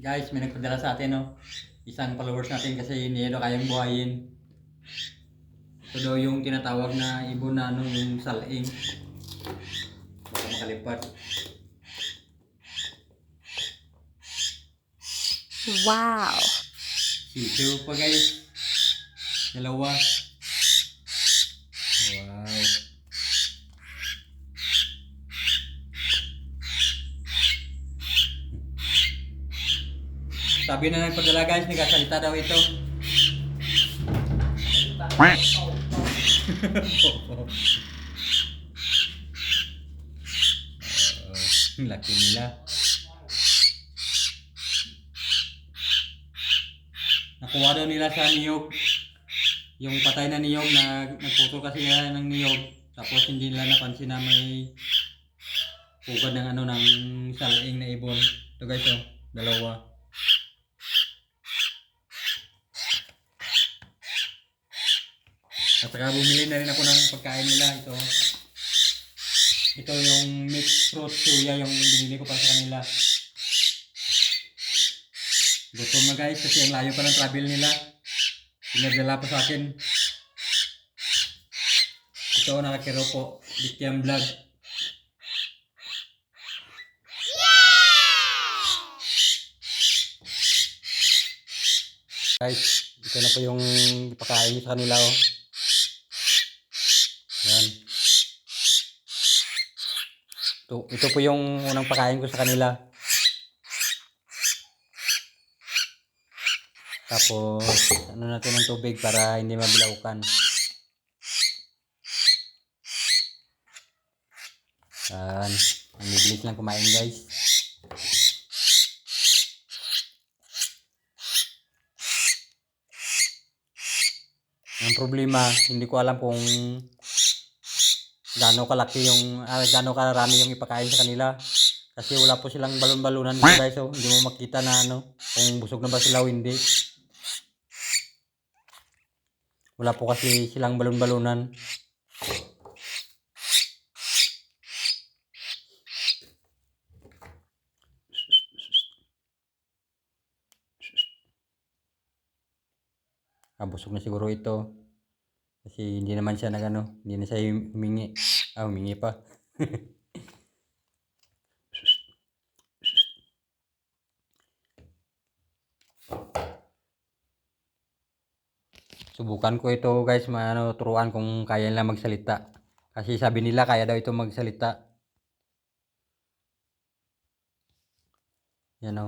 Guys, may nagpadala sa atin, no? Isang followers natin kasi hindi daw kayang buhayin. Ito daw yung tinatawag na ibon na ano, yung saling. Baka makalipat. Wow! Sisiw pa guys. Dalawa. Wow. Sabi na nagpadala guys, nagkasalita daw ito. Ang laki nila. Nakuha daw nila sa niyog. Yung patay na niyog na nagputol kasi nila ng niyog. Tapos hindi nila napansin na may pugad ng ano ng salaing na ibon. Ito guys oh, dalawa. At saka bumili na rin ako ng pagkain nila. Ito. Ito yung mixed fruit suya yung binili ko para sa kanila. Gutom na guys kasi ang layo pa ng travel nila. Pinadala pa sa akin. Ito nakakiro po. Bikyam vlog. Guys, ito na po yung ipakain sa kanila oh. Yan. Ito, ito po yung unang pakain ko sa kanila. Tapos, ano natin ng tubig para hindi mabilaukan. Yan. Ang bibilis lang kumain guys. Ang problema, hindi ko alam kung gaano kalaki yung, ah, gaano karami yung ipakain sa kanila. Kasi wala po silang balon-balunan dito guys. So, hindi mo makita na ano, kung busog na ba sila o hindi. Wala po kasi silang balon-balunan. Ah, busog na siguro ito. Kasi hindi naman siya nagano, hindi na siya humingi. Ah, humingi pa. Subukan ko ito guys, maano, turuan kung kaya nila magsalita. Kasi sabi nila kaya daw ito magsalita. Yan o.